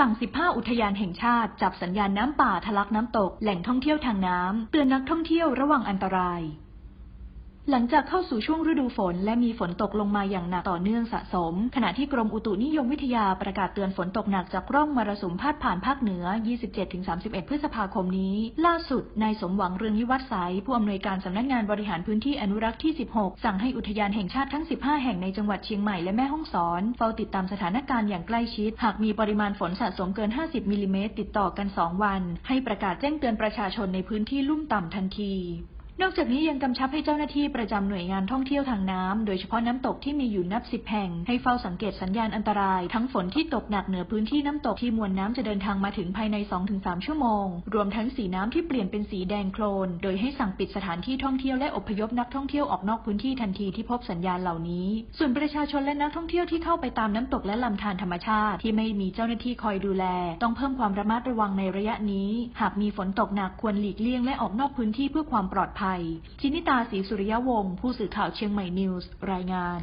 สั่ง 15 อุทยานแห่งชาติ จับสัญญาณน้ำป่าทะลักน้ำตก แหล่งท่องเที่ยวทางน้ำ เตือนนักท่องเที่ยวระวังอันตราย หลังจากเข้าสู่ช่วงฤดูฝน และมีฝนตกลงมาอย่างหนักต่อเนื่องสะสม ขณะที่กรมอุตุนิยมวิทยาประกาศเตือนฝนตกหนักจากร่องมรสุมพาดผ่านภาคเหนือ 27-31 พฤษภาคมนี้ ล่าสุดนายสมหวังเรืองนิวัฒน์ใสผู้อำนวยการสำนักงานบริหารพื้นที่อนุรักษ์ที่ 16 สั่งให้อุทยานแห่งชาติทั้ง 15 แห่งในจังหวัดเชียงใหม่และแม่ฮ่องสอนเฝ้าติดตามสถานการณ์อย่างใกล้ชิด หากมีปริมาณฝนสะสมเกิน 50มิลลิเมตรติดต่อกัน 2 วัน ให้ประกาศแจ้งเตือนประชาชนในพื้นที่ลุ่มต่ำทันที นอกจากนี้ยังกำชับให้เจ้าหน้าที่ประจำหน่วยงานท่องเที่ยวทางน้ำ โดยเฉพาะน้ำตกที่มีอยู่นับสิบแห่ง ให้เฝ้าสังเกตสัญญาณอันตราย ทั้งฝนที่ตกหนักเหนือพื้นที่น้ำตกที่มวลน้ำจะเดินทางมาถึงภายใน 2-3 ชั่วโมง รวมทั้งสีน้ำที่เปลี่ยนเป็นสีแดงโคลน โดยให้สั่งปิดสถานที่ท่องเที่ยวและอพยพนักท่องเที่ยวออกนอกพื้นที่ทันทีที่พบสัญญาณเหล่านี้ ส่วนประชาชนและนักท่องเที่ยวที่เข้าไปตามน้ำตกและลำธารธรรมชาติ ที่ไม่มีเจ้าหน้าที่คอยดูแล ต้องเพิ่มความระมัดระวังในระยะนี้ หากมีฝนตกหนักควรหลีกเลี่ยงและออกนอกพื้นที่เพื่อความปลอดภัยชินิตาศรีสุริยวงศ์ผู้สื่อข่าวเชียงใหม่นิวส์ รายงาน